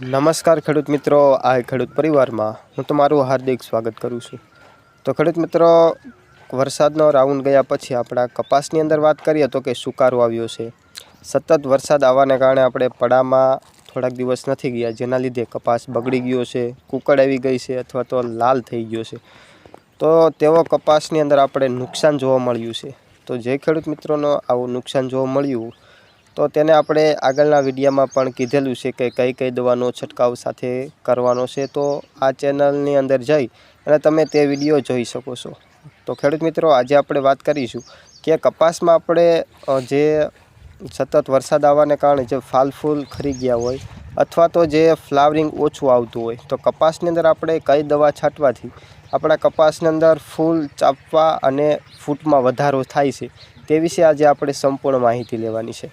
નમસ્કાર ખેડૂત મિત્રો, આ ખેડૂત પરિવારમાં. હું તમારું હાર્દિક સ્વાગત કરું છું. તો ખેડૂત મિત્રો, વરસાદનો રાઉન્ડ ગયા પછી આપણા કપાસની અંદર વાત કરીએ તો કે સુકારો આવ્યો છે. સતત વરસાદ આવવાને કારણે આપણે પડામાં થોડાક દિવસ નથી ગયા, જેના લીધે કપાસ બગડી ગયો છે, કુકડ આવી ગઈ છે અથવા તો લાલ થઈ ગયો છે. તો તેવો કપાસની અંદર આપણે નુકસાન જોવા મળ્યું છે. તો જે ખેડૂત મિત્રોનો આવું નુકસાન જોવા મળ્યું તો તેને આપણે આગળના વિડીયોમાં પણ કીધેલું છે કે કઈ કઈ દવાનો છંટકાવ સાથે કરવાનો છે. તો આ ચેનલની અંદર જઈ અને તમે તે વીડિયો જોઈ શકો છો. તો ખેડૂત મિત્રો, આજે આપણે વાત કરીશું કે કપાસમાં આપણે જે સતત વરસાદ આવવાને કારણે જે ફાલ ફૂલ ખરી ગયા હોય અથવા તો જે ફ્લાવરિંગ ઓછું આવતું હોય, તો કપાસની અંદર આપણે કઈ દવા છાંટવાથી આપણા કપાસની અંદર ફૂલ ચાપવા અને ફૂટમાં વધારો થાય છે તે વિશે આજે આપણે સંપૂર્ણ માહિતી લેવાની છે.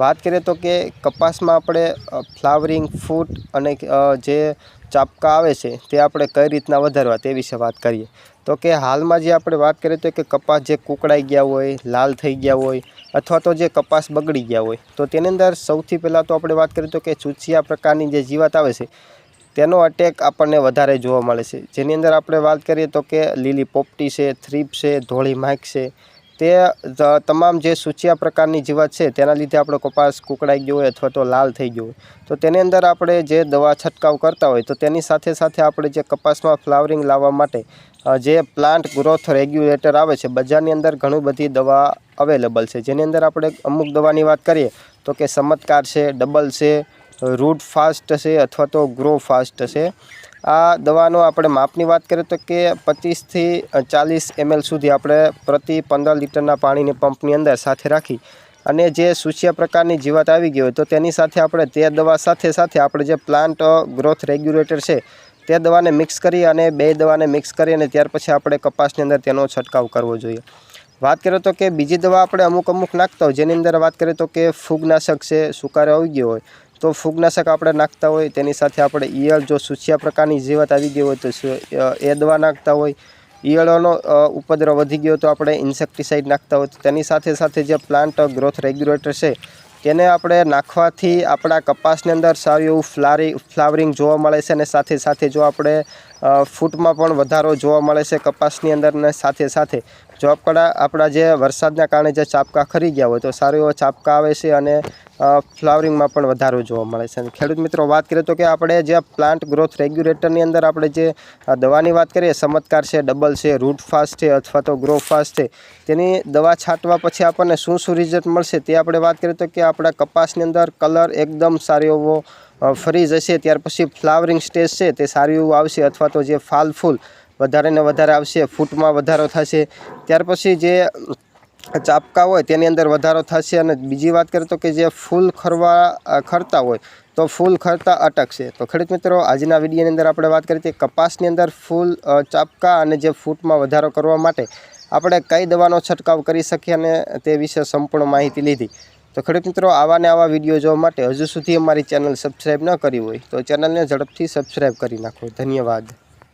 વાત કરીએ તો કે કપાસમાં આપણે ફ્લાવરિંગ ફૂટ અને જે ચાપકા આવે છે, તે આપણે કઈ રીતના વધારવા તે વિશે વાત કરીએ. તો કે હાલમાં જે આપણે વાત કરીએ તો કે કપાસ જે કુકડાઈ ગયા હોય, લાલ થઈ ગયા હોય, અથવા તો જે કપાસ બગડી ગયા હોય, તો તેની અંદર સૌથી પહેલાં તો આપણે વાત કરીએ તો કે ચૂચિયા પ્રકારની જે જીવાત આવે છે, તેનો અટેક આપણને વધારે જોવા મળે છે. જેની અંદર આપણે વાત કરીએ તો કે લીલી પોપટી છે, થ્રીપ છે, ધોળી માખ છે તે તમામ જે સૂચિયા પ્રકારની જીવાત છે, તેના લીધે આપણો કપાસ કુકડાઈ ગયો હોય અથવા તો લાલ થઈ ગયો હોય. તો તેની અંદર આપણે જે દવા છંટકાવ કરતા હોય, તો તેની સાથે સાથે આપણે જે કપાસમાં ફ્લાવરિંગ લાવવા માટે જે પ્લાન્ટ ગ્રોથ રેગ્યુલેટર આવે છે, બજારની અંદર ઘણી બધી દવા અવેલેબલ છે. જેની અંદર આપણે અમુક દવાની વાત કરીએ, તો કે ચમત્કાર છે, ડબલ છે, રૂટ ફાસ્ટ છે અથવા તો ગ્રો ફાસ્ટ છે. આ દવાનો આપણે માપની વાત કરીએ તો કે પચીસથી ચાલીસ એમએલ સુધી આપણે પ્રતિ પંદર લીટરના પાણીની પંપની અંદર સાથે રાખી અને જે સૂચિયા પ્રકારની જીવાત આવી ગઈ હોય તો તેની સાથે આપણે તે દવા સાથે સાથે આપણે જે પ્લાન્ટ ગ્રોથ રેગ્યુલેટર છે તે દવાને મિક્સ કરી અને બે દવાને મિક્સ કરી અને ત્યાર પછી આપણે કપાસની અંદર તેનો છંટકાવ કરવો જોઈએ. વાત કરીએ તો કે બીજી દવા આપણે અમુક અમુક નાખતા હોય. જેની અંદર વાત કરીએ તો કે ફૂગનાશક છે, સુકારો આવી ગયો હોય. તો ફૂગનાશક આપણે નાખતા હોય, તેની સાથે આપણે ઈયળ, જો સૂચિયા પ્રકારની જીવાત આવી ગઈ હોય તો એ દવા નાખતા હોય. ઈયળોનો ઉપદ્રવ વધી ગયો તો આપણે ઇન્સેક્ટિસાઇડ નાખતા હોય. તેની સાથે સાથે જે પ્લાન્ટ ગ્રોથ રેગ્યુલેટર છે, તેને આપણે નાખવાથી આપણા કપાસની અંદર સારું એવું ફ્લારી, ફ્લાવરિંગ જોવા મળે છે અને સાથે સાથે જો આપણે ફૂટમાં પણ વધારો જોવા મળે છે કપાસની અંદર ને સાથે સાથે. જો આપણા આપણા જે વરસાદના કારણે જે ચાપકા ખરી ગયા હોય તો સારો એવો ચાપકા આવે છે અને ફ્લાવરિંગમાં પણ વધારો જોવા મળે છે. અને ખેડૂત મિત્રો, વાત કરીએ તો કે આપણે જે પ્લાન્ટ ગ્રોથ રેગ્યુલેટરની અંદર આપણે જે દવાની વાત કરીએ, ચમત્કાર છે, ડબલ છે, રૂટ ફાસ્ટ છે અથવા તો ગ્રો ફાસ્ટ છે, તેની દવા છાંટવા પછી આપણને શું શું રિઝલ્ટ મળશે તે આપણે વાત કરીએ તો કે આપણા કપાસની અંદર કલર એકદમ સારો એવો ફરી જશે, ત્યાર પછી ફ્લાવરિંગ સ્ટેજ છે, તે સારું એવું આવશે, અથવા તો જે ફાલ ફૂલ વધારે ને વધારે આવશે, ફૂટમાં વધારો થશે. ત્યાર પછી જે ચાપકા હોય, તેની અંદર વધારો થશે અને બીજી વાત કરીએ તો કે જે ફૂલ ખરવા ખરતા હોય, તો ફૂલ ખરતા અટકશે. તો ખેડૂત મિત્રો, આજના વિડીયોની અંદર આપણે વાત કરીએ કપાસની અંદર ફૂલ ચાપકા અને જે ફૂટમાં વધારો કરવા માટે આપણે કઈ દવાનો છંટકાવ કરી શકીએ અને તે વિશે સંપૂર્ણ માહિતી લીધી. તો ખેડૂત મિત્રો, આવા ને આવા વીડિયો જોવા માટે હજુ સુધી અમારી ચેનલ સબસ્ક્રાઈબ ન કરી હોય તો ચેનલને ઝડપથી સબસ્ક્રાઈબ કરી નાખો. ધન્યવાદ.